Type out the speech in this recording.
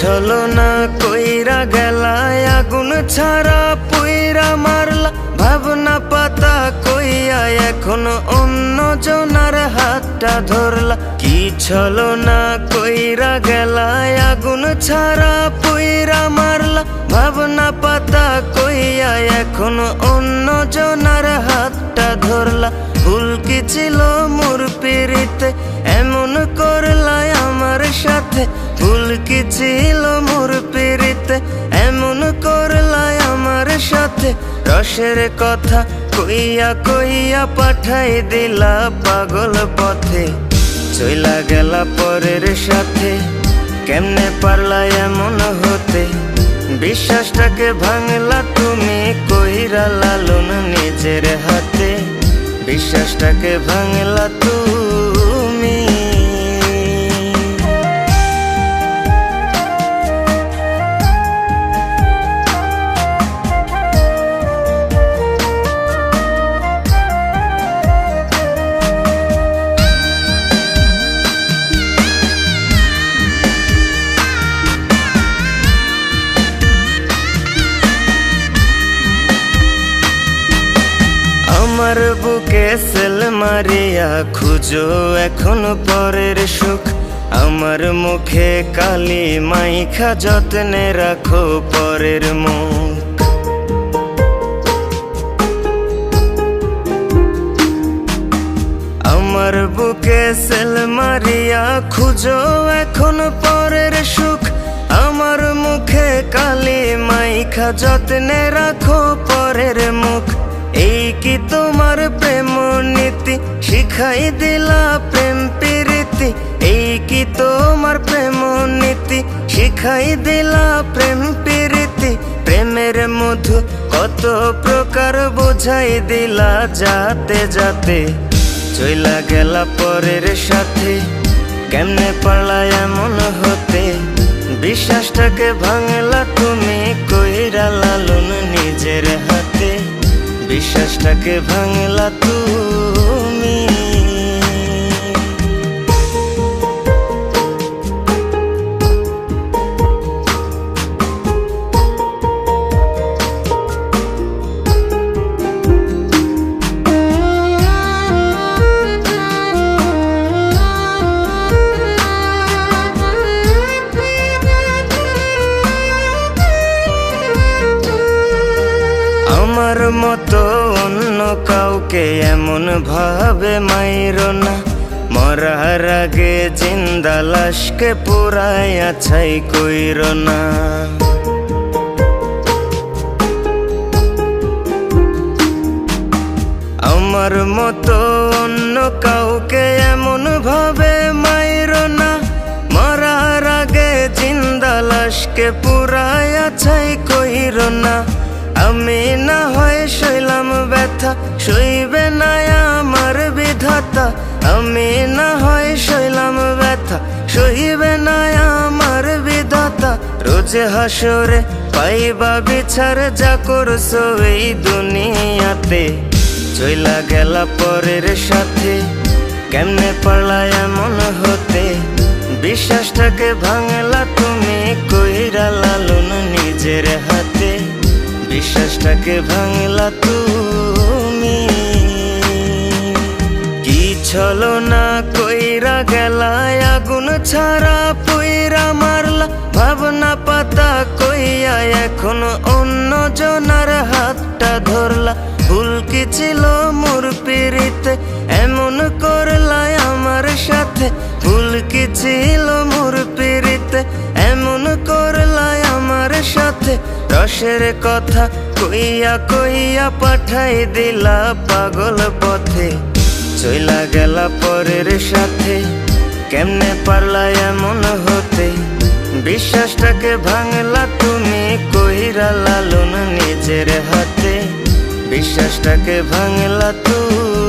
ছলো না কইরা গেলায় আগুন ছাড়া পুইরা মারলা। ভাবনা পাতা কইয়া এখন অন্য জনার হাতটা ধরলা। কি ছলো না কইরা গেলায় আগুন ছাড়া পুইরা মারলা। ভাবনা পাতা কইয়া এখন অন্য জনার হাতটা ধরলা। ভুল কি ছিল মোর পিড়িতে? এমন আমার সাথে ভুল কি ছিল মোর পিড়িতে এমন করলাই আমার সাথে। রসের কথা কইয়া কইয়া পাঠাই দিলা পাগল পথে। চইলা গেলা পরের সাথে। কেমনে পারলা এমন হতে? বিশ্বাসটাকে ভাঙলা তুমি কইরা লালন নিজের হাতে। বিশ্বাসটাকে ভাঙলা তুমি মারিয়া খুঁজো এখন পরের সুখ। আমার মুখে কালি মাইখা যত্নে রাখো পরের মুখ। আমার বুকে সেল মারিয়া খুঁজো এখন পরের সুখ। আমার মুখে কালি মাইখা যত্নে রাখো পরের মুখ। এই কি তোমার প্রেম নীতি? শিখাই দিলা প্রেম প্রীতি। এই কি তোমার প্রেম নীতি? শিখাই দিলা প্রেম প্রীতি। প্রেমের মধু কত প্রকার বোঝাই দিলা যাতে যাতে। চইলা গেলা পরের সাথে। কেমনে পারলা এমন হতে? বিশ্বাসটাকে ভাঙলা বিশ্বাসটাকে ভাঙলা তুমি। আমার মতো কাউকে এমন ভাবে মাইর না। মরার আগে জিন্দা লাশকে পুরাই আছাই কইর না। আমার মতো অন্য কাউকে এমন ভাবে মাইর না। মরার আগে জিন্দা লাশকে পুরাই আছাই কইর না। আমি ব্যথা সইবে না আমার বিধাতা, আমি না হয় শৈলাম ব্যথা। সইবে না আমার বিধাতা, রোজ হাসরে পাইবা বিচার যা করছ এই দুনিয়াতে। চইলা গেলা পরের সাথে, কেমনে পারলা এমন হতে? বিশ্বাসটাকে ভাঙলা তুমি কইরা লালন নিজের হাতে। বিশ্বাসটাকে ভাঙলা তুমি ছলো না কইরা গেলায় আগুন ছাড়া, পুইরা মারলা ভাবনা পাতা কইয়া এখন অন্য জনার হাতটা ধরলা। ভুল কি ছিল মোর পিড়িতে? এমন করলাই আমার সাথে। ভুল কি ছিল মোর পিড়িতে? এমন করলাই আমার সাথে। রসের কথা কইয়া কইয়া পাঠাই দিলা পাগল পথে। চইলা গেলা পরের সাথে। কেমনে পারলা এমন হতে? বিশ্বাসটাকে ভাঙলা তুমি, কইরা লালন নিজের হাতে। বিশ্বাসটাকে ভাঙলা তুমি।